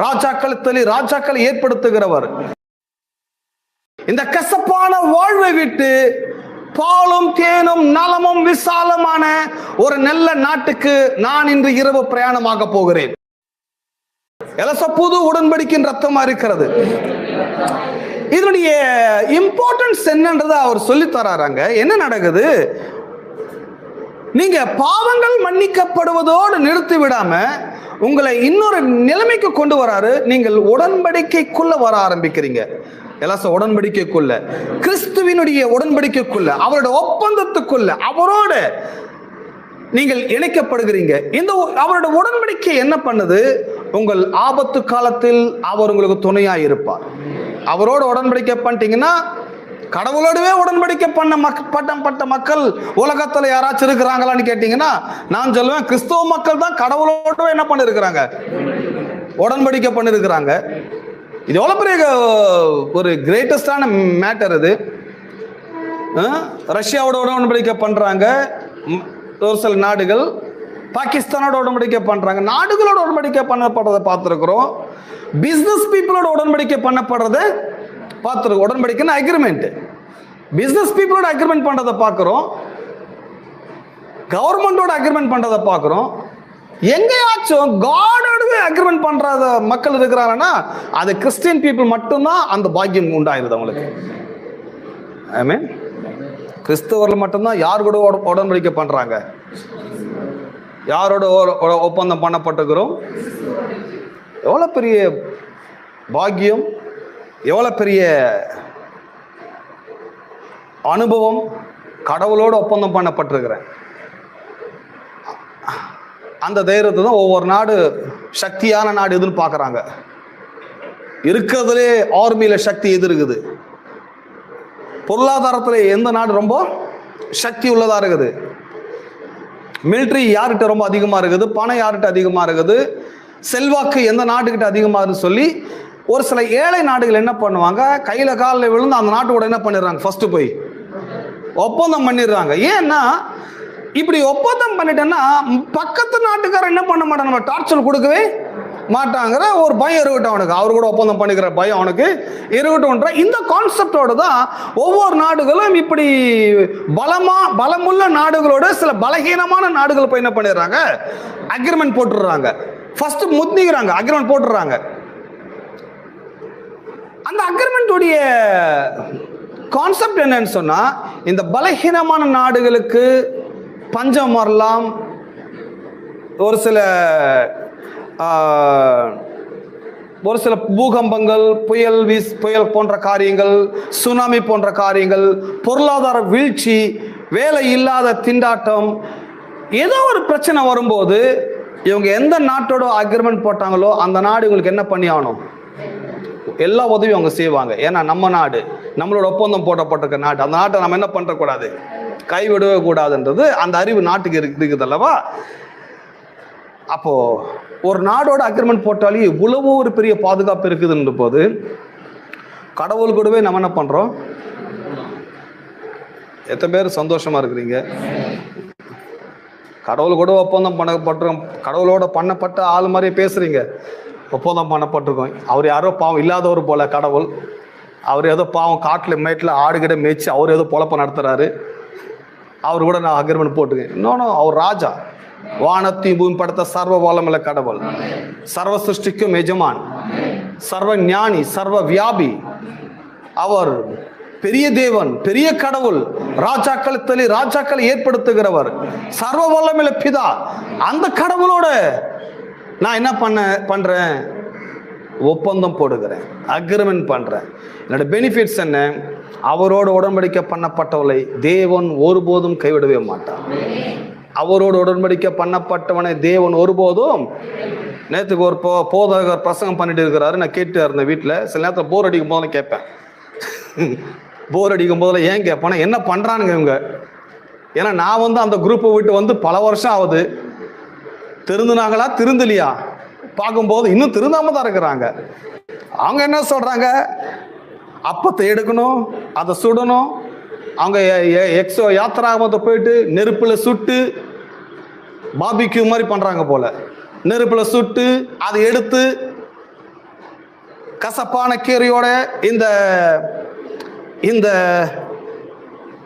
ராஜாக்கள் தள்ளி ராஜாக்களை ஏற்படுத்துகிறவர். இந்த கசப்பான வாழ்வை விட்டு பாலும் தேனும் நலமும் விசாலமான ஒரு நல்ல நாட்டுக்கு நான் இன்று இரவு பிரயாணமாக போகிறேன். எலச புது உடன்படிக்கின் ரத்தமா இருக்கிறது. இதனுடைய இம்பார்ட்டன்ஸ் என்னன்றதை அவர் சொல்லி தராங்க என்ன நடக்குது? நீங்க பாவங்கள் மன்னிக்கப்படுவதோடு நிறுத்தி விடாம உங்களை இன்னொரு நிலைமைக்கு கொண்டு வராரு. நீங்கள் உடன்படிக்கைக்குள்ள வர ஆரம்பிக்கிறீங்க. எலாச உடன்படிக்கைக்குள்ள. கிறிஸ்துவினுடைய உடன்படிக்கைக்குள்ள அவரோட ஒப்பந்தத்துக்குள்ள அவரோட நீங்கள் இணைக்கப்படுகிறீங்க. இந்த அவரோட உடன்படிக்கை என்ன பண்ணுது? உங்கள் ஆபத்து காலத்தில் அவர் உங்களுக்கு துணையா இருப்பார் அவரோட உடன்படிக்கை பண்ணிட்டீங்கன்னா கடவுளோடவே உடன்படிக்கை பண்ண மக் பட்டம் பட்ட மக்கள் உலகத்துல யாராச்சும் இருக்கிறாங்களான்னு கேட்டீங்கன்னா நான் சொல்லுவேன் கிறிஸ்தவ மக்கள் தான் கடவுளோடவே என்ன பண்ணிருக்கிறாங்க? உடன்படிக்கை பண்ணிருக்கிறாங்க. இது எவ்வளோ பெரிய ஒரு கிரேட்டஸ்டான மேட்டர் இது. ரஷ்யாவோட உடன்படிக்கை பண்ணுறாங்க ஒரு சில நாடுகள் பாகிஸ்தானோட உடன்படிக்கை பண்ணுறாங்க நாடுகளோட உடன்படிக்கை பண்ணப்படுறதை பார்த்துருக்குறோம். பிஸ்னஸ் பீப்புளோட உடன்படிக்கை பண்ணப்படுறதை பார்த்துருக்கோம் உடன்படிக்கைன்னு அக்ரிமெண்ட் பிஸ்னஸ் பீப்புளோட அக்ரிமெண்ட் பண்ணுறதை பார்க்குறோம். கவர்மெண்டோட அக்ரிமெண்ட் பண்ணுறதை பார்க்குறோம். எங்கேயாச்சும் காடோடவே அக்ரிமெண்ட் பண்றாத மக்கள் இருக்கிறாங்கன்னா அது கிறிஸ்டியன் பீப்புள் மட்டும்தான் அந்த பாக்கியம் உண்டாயிருது அவங்களுக்கு. ஐ மீன் கிறிஸ்தவர்கள் மட்டும்தான் யார் கூட உடன்படிக்கை பண்ணுறாங்க யாரோட ஒப்பந்தம் பண்ணப்பட்டிருக்கிறோம்? எவ்வளோ பெரிய பாக்கியம். எவ்வளோ பெரிய அனுபவம் கடவுளோட ஒப்பந்தம் பண்ணப்பட்டிருக்கிறேன் அந்த தைரியத்தை தான் ஒவ்வொரு நாடு சக்தியான நாடு எதுன்னு பார்க்குறாங்க. இருக்கிறதுலே ஆர்மியில் சக்தி எது இருக்குது? பொருளாதாரத்தில் எந்த நாடு ரொம்ப சக்தி உள்ளதாக இருக்குது? மிலிட்ரி யார்கிட்ட ரொம்ப அதிகமாக இருக்குது? பணம் யார்கிட்ட அதிகமாக இருக்குது? செல்வாக்கு எந்த நாட்டுக்கிட்ட அதிகமாக இருக்குன்னு சொல்லி ஒரு சில ஏழை நாடுகள் என்ன பண்ணுவாங்க? கையில் காலில் விழுந்து அந்த நாட்டோட என்ன பண்ணிடுறாங்க? ஃபர்ஸ்ட் போய். ஒப்பந்தம் பண்ணிடுறாங்க. ஏன்னா இப்படி ஒப்பந்தம் பண்ணிட்டேன்னா பக்கத்து நாட்டுக்காரர் என்ன பண்ண மாட்டான்? நம்ம டார்ச்சர் கொடுக்கவே மாட்டாங்கிற ஒரு பயம் இருக்கட்டும் அவனுக்கு. அவர் கூட ஒப்பந்தம் பண்ணிக்கிற பயம் அவனுக்கு இருக்கட்டும்ன்ற இந்த கான்செப்டோட தான் ஒவ்வொரு நாடுகளும் இப்படி பலமா பலமுள்ள நாடுகளோட சில பலகீனமான நாடுகள் போய் என்ன பண்ணிடுறாங்க? அக்ரிமெண்ட் போட்டுடுறாங்க. ஃபர்ஸ்ட் முத்திக்கிறாங்க அக்ரிமெண்ட் போட்டுடுறாங்க. அந்த அக்ரிமெண்ட்டுடைய கான்செப்ட் என்னன்னு சொன்னா இந்த பலகீனமான நாடுகளுக்கு பஞ்சம் வரலாம். ஒரு சில ஒரு சில பூகம்பங்கள் புயல் வீஸ் புயல் போன்ற காரியங்கள் சுனாமி போன்ற காரியங்கள் பொருளாதார வீழ்ச்சி வேலை இல்லாத திண்டாட்டம் ஏதோ ஒரு பிரச்சனை வரும்போது இவங்க எந்த நாட்டோட அக்ரிமெண்ட் போட்டாங்களோ அந்த நாடு இவங்களுக்கு என்ன பண்ணி ஆகணும்? எல்லா உதவியும் அவங்க செய்வாங்க. ஏன்னா நம்ம நாடு நம்மளோட ஒப்பந்தம் போட்டப்பட்டிருக்க நாடு அந்த நாட்டை நம்ம என்ன பண்ணக்கூடாது? கைவிடவே கூடாதுன்றது அந்த அறிவு நாட்டுக்கு இருக்குது அல்லவா? அப்போ ஒரு நாடோட அக்ரிமெண்ட் போட்டாலே இவ்வளவு ஒரு பெரிய பாதுகாப்பு இருக்குதுன்ற போது கடவுள் கூடவே நம்ம என்ன பண்றோம்? எத்தனை பேர் சந்தோஷமா இருக்கிறீங்க? கடவுள் கூட ஒப்பந்தம் பண்ணப்பட்டிருக்கோம் கடவுளோட பண்ணப்பட்ட ஆள் மாதிரியே பேசுறீங்க. ஒப்பந்தம் பண்ணப்பட்டிருக்கோம். அவர் யாரோ பாவம் இல்லாதவர் போல கடவுள். அவர் ஏதோ பாவம் காட்டில் மேட்டில் ஆடுகிட மேய்ச்சி அவர் ஏதோ பொழப்பம் நடத்துகிறாரு அவர் கூட நான் அக்ரிமெண்ட் போட்டுக்கேன் இன்னொன்று அவர் ராஜா. வானத்தையும் பூமி படுத்த சர்வ வளமுள்ள கடவுள். சர்வ சிருஷ்டிக்கும் எஜமான். சர்வ ஞானி சர்வ வியாபி. அவர் பெரிய தேவன் பெரிய கடவுள். ராஜாக்களை தள்ளி ராஜாக்களை ஏற்படுத்துகிறவர். சர்வ வல்லமையில பிதா. அந்த கடவுளோட நான் என்ன பண்ண பண்றேன்? ஒப்பந்தம் போடுகிறேன். அக்ரிமெண்ட் பண்றேன். என்னோட பெனிஃபிட்ஸ் என்ன? அவரோட உடன்படிக்கை பண்ணப்பட்டவளை தேவன் ஒருபோதும் கைவிடவே மாட்டார் அவரோடு உடன்படிக்கை பண்ணப்பட்டவனை தேவன் ஒருபோதும் நேற்றுக்கு ஒரு போ போதகர் பிரசங்கம் பண்ணிட்டு இருக்கிறாரு. நான் கேட்டு இருந்தேன் வீட்டில் சில நேரத்தில் போர் அடிக்கும் போதெல்லாம் கேட்பேன். போர் அடிக்கும் போதில் ஏன் கேட்பேன்னா என்ன பண்ணுறானுங்க இவங்க? ஏன்னா நான் வந்து அந்த குரூப்பை விட்டு வந்து பல வருஷம் ஆகுது. திருந்துனாங்களா? திருந்தலையா? பார்க்கும்போது இன்னும் திருந்தாம தான் இருக்கிறாங்க. அவங்க என்ன சொல்றாங்க? அப்பத்தை எடுக்கணும் அதை சுடணும். அவங்க எ- எக்ஸோ யாத்திராமத்தை போயிட்டு நெருப்பில் சுட்டு பாபிக்யூ மாதிரி பண்ணுறாங்க போல. நெருப்பில் சுட்டு அதை எடுத்து கசப்பான கீரையோட இந்த இந்த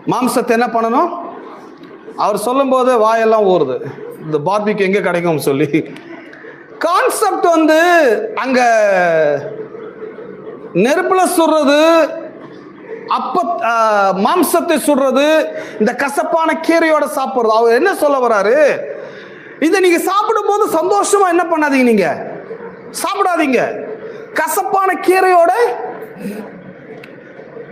மாம்சத்தை என்ன பண்ணணும்? அவர் சொல்லும்போது வாயெல்லாம் ஊறுது. இந்த பார்பிக்கு எங்கே கிடைக்கும் சொல்லி. கான்செப்ட் வந்து அங்க நெருப்புல சுடுறது அப்ப மாம்சத்தை சுடுறது இந்த கசப்பான கீரையோட சாப்பிடுறது. அவர் என்ன சொல்ல வராரு இதை நீங்க சாப்பிடும் போது சந்தோஷமா என்ன பண்ணாதீங்க நீங்க? சாப்பிடாதீங்க. கசப்பான கீரையோட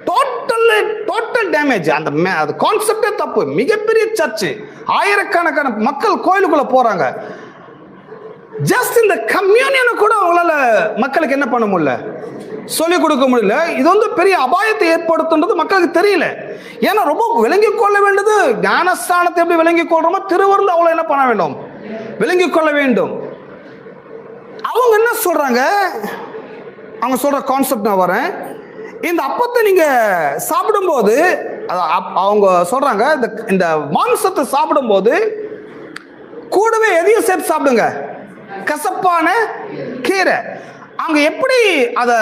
டோட்டல் டோட்டல் டேமேஜ் அந்த மே- அது கான்செப்டே தப்பு. மிகப்பெரிய சர்ச்சு. ஆயிரக்கணக்கான மக்கள் கோயிலுக்குள்ள போறாங்க. ஜஸ்ட் இந்த கம்யூனியனை கூட அவங்களால மக்களுக்கு என்ன பண்ண முடியல? சொல்லிக் கொடுக்க முடியல. இது வந்து பெரிய அபாயத்தை ஏற்படுத்துன்றது மக்களுக்கு தெரியல. ஏன்னா ரொம்ப விளங்கி கொள்ள வேண்டியது ஞானஸ்தானத்தை எப்படி விளங்கி கொள்றோமோ திருவருந்து அவ்வளோ என்ன பண்ண வேண்டும்? விளங்கி கொள்ள வேண்டும். அவங்க என்ன சொல்றாங்க? அவங்க சொல்ற கான்செப்ட் நான் வரேன். இந்த அப்பத்தை நீங்க சாப்பிடும்போது அத- அப்- அவங்க சொல்றாங்க இந்த இந்த மாம்சத்தை சாப்பிடும்போது கூடவே எதையும் சேர்த்து சாப்பிடுங்க. கசப்பான கீரை. அவங்க எப்படி அத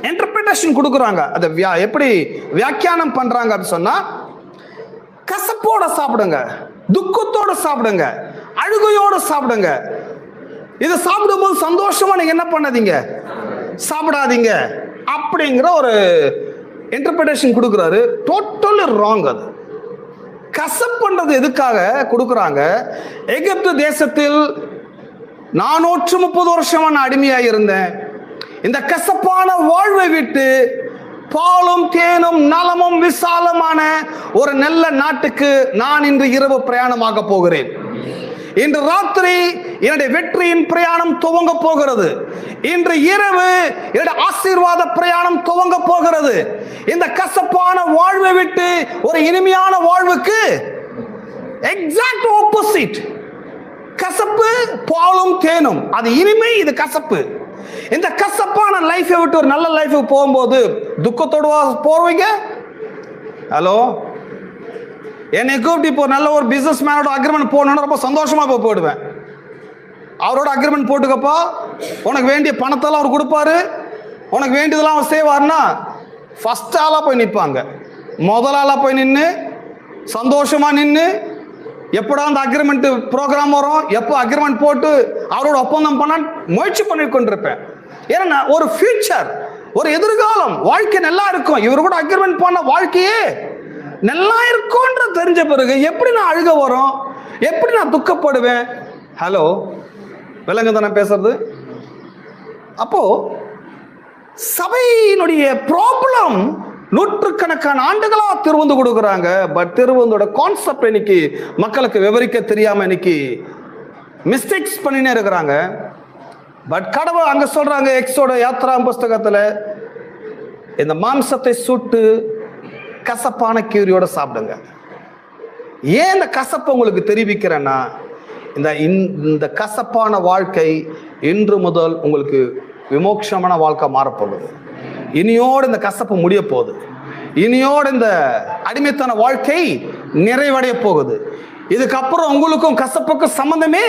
இன்டர்பிரிட்டேஷன் கொடுக்குறாங்க? அதை வியா எப்படி வியாக்கியானம் பண்றாங்க அப்படின்னு சொன்னா கசப்போட சாப்பிடுங்க துக்கத்தோட சாப்பிடுங்க அழுகையோட சாப்பிடுங்க. இதை சாப்பிடும்போது சந்தோஷமா நீங்க என்ன பண்ணாதீங்க? சாப்பிடாதீங்க. அப்படிங்கிற ஒரு இன்டர்பிரிட்டேஷன் கொடுக்குறாரு. டோட்டலி ராங் அது. கசப்புன்றது எதுக்காக கொடுக்குறாங்க? எகிப்து தேசத்தில் நானூற்று முப்பது வருஷமா நான் அடிமையாக இருந்தேன். இந்த கசப்பான வாழ்வை விட்டு பாலும் தேனும் நலமும் விசாலமான ஒரு நல்ல நாட்டுக்கு நான் இன்று இரவு பிரயாணமாக போகிறேன். இன்று ராத்திரி என்னுடைய வெற்றியின் பிரயாணம் துவங்க போகிறது. இன்று இரவு என்னுடைய ஆசீர்வாத பிரயாணம் துவங்க போகிறது. இந்த கசப்பான வாழ்வை விட்டு ஒரு இனிமையான வாழ்வுக்கு எக்ஸாக்ட் ஆப்போசிட் கசப்பு பாலும் தேனும். அது இனிமை இது கசப்பு. இந்த கசப்பான லைஃபை விட்டு ஒரு நல்ல லைஃபுக்கு போகும்போது துக்கத்தோட போவீங்க? ஹலோ என்னை கூப்பிட்டு இப்போ நல்ல ஒரு பிசினஸ் மேனோட அக்ரிமெண்ட் போடணும்னு ரொம்ப சந்தோஷமா இப்போ போயிடுவேன். அவரோட அக்ரிமெண்ட் போட்டுக்கப்பா உனக்கு வேண்டிய பணத்தெல்லாம் அவர் கொடுப்பாரு. உனக்கு வேண்டியதெல்லாம் அவர் செய்வார்னா ஃபஸ்ட் ஆளாக போய் நிற்பாங்க முதல் ஆளாக போய் நின்று சந்தோஷமாக நின்று எப்படா அந்த அக்ரிமெண்ட் ப்ரோக்ராம் வரும் எப்போ அக்ரிமெண்ட் போட்டு அவரோட ஒப்பந்தம் பண்ண முயற்சி பண்ணி கொண்டிருப்பேன். ஏன்னா ஒரு ஃபியூச்சர் ஒரு எதிர்காலம் வாழ்க்கை நல்லா இருக்கும். இவர் கூட அக்ரிமெண்ட் பண்ண வாழ்க்கையே நல்லா இருக்கும்ன்ற தெரிஞ்ச பிறகு எப்படி நான் அழுக வரும்? எப்படி நான் துக்கப்படுவேன்? ஹலோ விலங்கு தானே பேசுறது? அப்போ சபையினுடைய ப்ராப்ளம் நூற்றுக்கணக்கான ஆண்டுகளா திருவந்து கொடுக்குறாங்க. பட் திருவந்தோட கான்செப்ட் இன்னைக்கு மக்களுக்கு விவரிக்க தெரியாம இன்னைக்கு மிஸ்டேக்ஸ் பண்ணினே இருக்கிறாங்க. பட் கடவுள் அங்க சொல்றாங்க எக்ஸோட யாத்ரா புஸ்தகத்துல இந்த மாம்சத்தை சுட்டு கசப்பான கீரியோட சாப்பிடுங்க. ஏன் இந்த கசப்பை உங்களுக்கு தெரிவிக்கிறேன்னா இந்த இன்- இந்த கசப்பான வாழ்க்கை இன்று முதல் உங்களுக்கு விமோட்சமான வாழ்க்கை மாறப்போகுது. இனியோடு இந்த கசப்பு முடிய போகுது இனியோடு இந்த அடிமைத்தன வாழ்க்கை நிறைவடைய போகுது இதுக்கப்புறம் உங்களுக்கும் கசப்புக்கும் சம்பந்தமே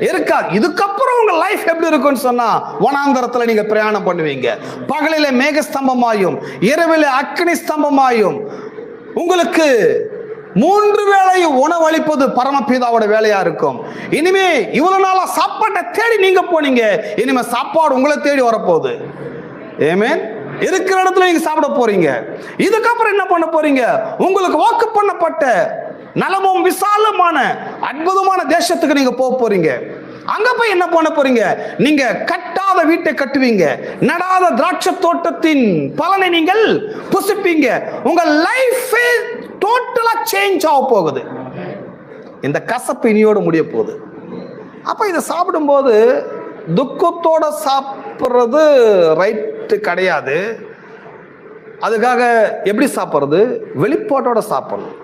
இருக்காது இதுக்கப்புறம் உங்க லைஃப் எப்படி இருக்கும்னு சொன்னா வனாந்தரத்துல நீங்க பிரயாணம் பண்ணுவீங்க. பகலில மேக ஸ்தம்பமாயும் இரவில அக்னி ஸ்தம்பமாயும். உங்களுக்கு மூன்று வேளையும் உணவளிப்பது பரமபிதாவோட வேலையா இருக்கும். இனிமே இவ்வளவு நாளா சாப்பாட்டை தேடி நீங்க போனீங்க. இனிமே சாப்பாடு உங்களை தேடி வரப்போகுது. ஏமேன் இருக்கிற இடத்துல நீங்க சாப்பிட போறீங்க. இதுக்கப்புறம் என்ன பண்ண போறீங்க? உங்களுக்கு வாக்கு பண்ணப்பட்ட நலமும் விசாலமான அற்புதமான தேசத்துக்கு நீங்க போக போறீங்க. அங்க போய் என்ன பண்ண போறீங்க? நீங்க கட்டாத வீட்டை கட்டுவீங்க. நடாத திராட்சை தோட்டத்தின் பலனை நீங்கள் புசிப்பீங்க. உங்க லைஃப் டோட்டலா சேஞ்ச் ஆக போகுது. இந்த கசப்பு இனியோடு முடிய போகுது. அப்ப இதை சாப்பிடும்போது துக்கத்தோட சாப்பிட்றது ரைட்டு கிடையாது. அதுக்காக எப்படி சாப்பிட்றது? வெளிப்பாட்டோட சாப்பிடணும்.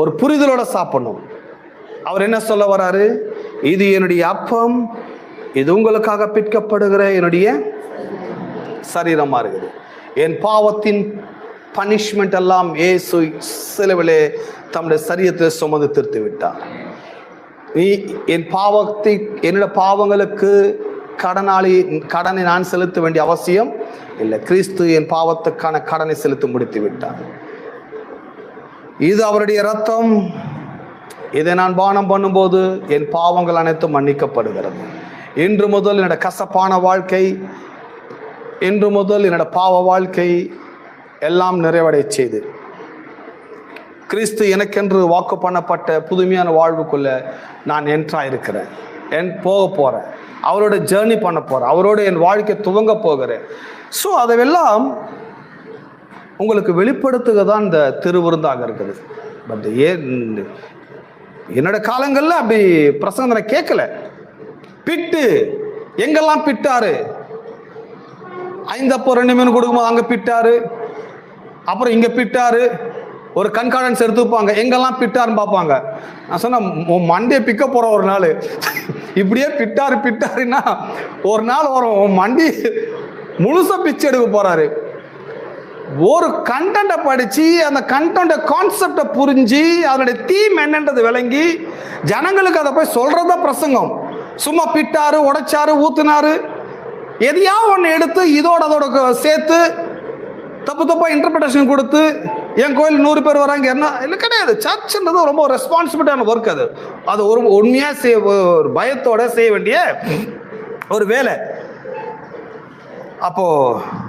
ஒரு புரிதலோட சாப்பிடணும். அவர் என்ன சொல்ல வராரு? இது என்னுடைய அப்பம் இது உங்களுக்காக பிற்கப்படுகிற என்னுடைய சரீரமா இருக்குது. என் பாவத்தின் பனிஷ்மெண்ட் எல்லாம் ஏசு செலவிலே தம்முடைய சரீரத்தை சுமந்து தீர்த்து விட்டார். நீ என் பாவத்தை என்னோட பாவங்களுக்கு கடனாளி கடனை நான் செலுத்த வேண்டிய அவசியம் இல்லை. கிறிஸ்து என் பாவத்துக்கான கடனை செலுத்தி முடித்து விட்டார். இது அவருடைய ரத்தம் இதை நான் பானம் பண்ணும்போது என் பாவங்கள் அனைத்தும் மன்னிக்கப்படுகிறது. இன்று முதல் என்னோட கசப்பான வாழ்க்கை இன்று முதல் என்னோட பாவ வாழ்க்கை எல்லாம் நிறைவடை செய்து. கிறிஸ்து எனக்கென்று வாக்கு பண்ணப்பட்ட புதுமையான வாழ்வுக்குள்ள நான் என்ட்ரா இருக்கிறேன். என் போக போகிறேன் அவரோட ஜேர்னி பண்ண போகிறேன் அவரோட என் வாழ்க்கை துவங்க போகிறேன். ஸோ அதெல்லாம் உங்களுக்கு வெளிப்படுத்துக தான் இந்த திருவிருந்தாக இருக்குது. பட் ஏன் என்னோட காலங்களில் அப்படி பிரசங்கம் கேட்கல. பிட்டு எங்கெல்லாம் பிட்டாரு? ஐந்தப்போ ரெண்டு மீன் கொடுக்கும்போது அங்கே பிட்டாரு. அப்புறம் இங்கே பிட்டாரு. ஒரு கண்காடன்ஸ் எடுத்து வைப்பாங்க. எங்கெல்லாம் பிட்டாருன்னு பார்ப்பாங்க. நான் சொன்னேன் மண்டே பிக்க போகிற ஒரு நாள். இப்படியே பிட்டாரு பிட்டாருன்னா ஒரு நாள் வரும். மண்டி முழுசாக பிச்சை எடுக்க போகிறாரு ஒரு கண்டென்ட்டை படித்து அந்த கண்டென்ட்டை கான்செப்டை புரிஞ்சு அதனுடைய தீம் என்னன்றது விளங்கி ஜனங்களுக்கு அதை போய் சொல்கிறது தான் பிரசங்கம். சும்மா பிட்டாரு உடைச்சாரு ஊத்துனாரு. எதையா ஒன்று எடுத்து இதோட அதோட சேர்த்து தப்பு தப்பாக இன்டர்பிரேஷன் கொடுத்து என் கோயில் நூறு பேர் வராங்க என்ன? இல்லை கிடையாது. சர்ச்ன்றது ரொம்ப ரெஸ்பான்சிபிலிட்டியான ஒர்க் அது. அது ஒரு உண்மையாக செய்ய ஒரு பயத்தோட செய்ய வேண்டிய ஒரு வேலை. அப்போது